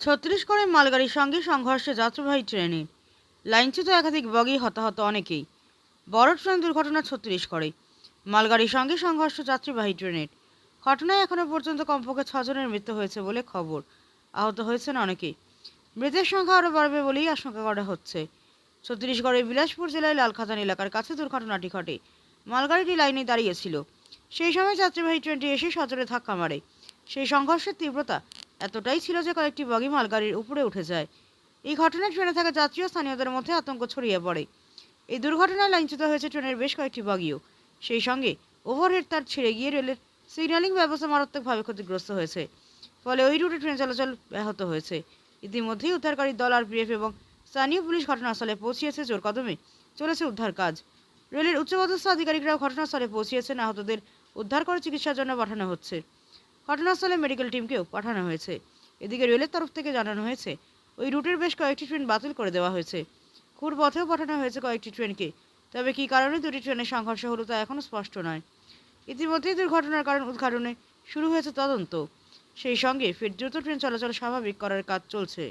ছত্তিশগড়ে মালগাড়ির সঙ্গে সংঘর্ষে যাত্রীবাহী ট্রেনে। লাইনচ্যুত একাধিক বগি, হতাহত অনেকেই। বড় ট্রেন দুর্ঘটনা ছত্তিশগড়ে মালগাড়ির সঙ্গে সংঘর্ষ যাত্রীবাহী ট্রেনের। ঘটনায় এখনও পর্যন্ত কমপক্ষে ছজনের মৃত্যু হয়েছে বলে খবর আহত হয়েছেন অনেকেই। মৃতের সংখ্যা আরও বাড়বে বলেই আশঙ্কা করা হচ্ছে। ছত্তিশগড়ের বিলাসপুর জেলায় লালখাতান এলাকার কাছে দুর্ঘটনাটি ঘটে। মালগাড়িটি লাইনে দাঁড়িয়েছিল সেই সময় যাত্রীবাহী ট্রেনটি এসে সজোরে ধাক্কা মারে। সেই সংঘর্ষের তীব্রতা এতটাই ছিল যে কয়েকটি বগি মালগাড়ির উপরে উঠে যায়। এই ঘটনায় ট্রেনে থাকা যাত্রী ও স্থানীয়দের মধ্যে আতঙ্ক ছড়িয়ে পড়ে। এই দুর্ঘটনায় লাইনচ্যুত হয়েছে ট্রেনের বেশ কয়েকটি বগিও। সেই সঙ্গে ওভারহেড তার ছিঁড়ে গিয়ে রেলের সিগন্যালিং ব্যবস্থা মারাত্মকভাবে ক্ষতিগ্রস্ত হয়েছে। ফলে ওই রুটে ট্রেন চলাচল ব্যাহত হয়েছে। ইতিমধ্যেই উদ্ধারকারী দল, আরপিএফ এবং স্থানীয় পুলিশ ঘটনাস্থলে পৌঁছিয়েছে জোর কদমে। চলেছে উদ্ধার কাজ। রেলের উচ্চপদস্থ আধিকারিকরাও ঘটনাস্থলে পৌঁছিয়েছেন। আহতদের উদ্ধার করে চিকিৎসার জন্য পাঠানো হচ্ছে। ঘটনাস্থলে মেডিকেল টিমকেও পাঠানো হয়েছে। এদিকে রেলের তরফ থেকে জানানো হয়েছে, ওই রুটের বেশ কয়েকটি ট্রেন বাতিল করে দেওয়া হয়েছে। খুর পথেও পাঠানো হয়েছে কয়েকটি ট্রেনকে তবে কী কারণে দুটি ট্রেনের সংঘর্ষ হলো তা এখনও স্পষ্ট নয়। ইতিমধ্যেই দুর্ঘটনার কারণ উদ্ঘাটনে শুরু হয়েছে তদন্ত। সেই সঙ্গে ফের দ্রুত ট্রেন চলাচল স্বাভাবিক করার কাজ চলছে।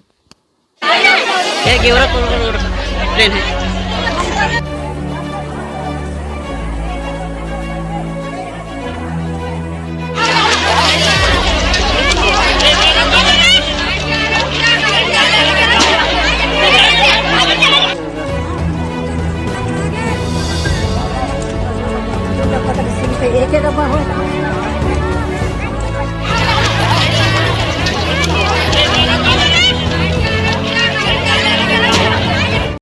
¿Quieres que lo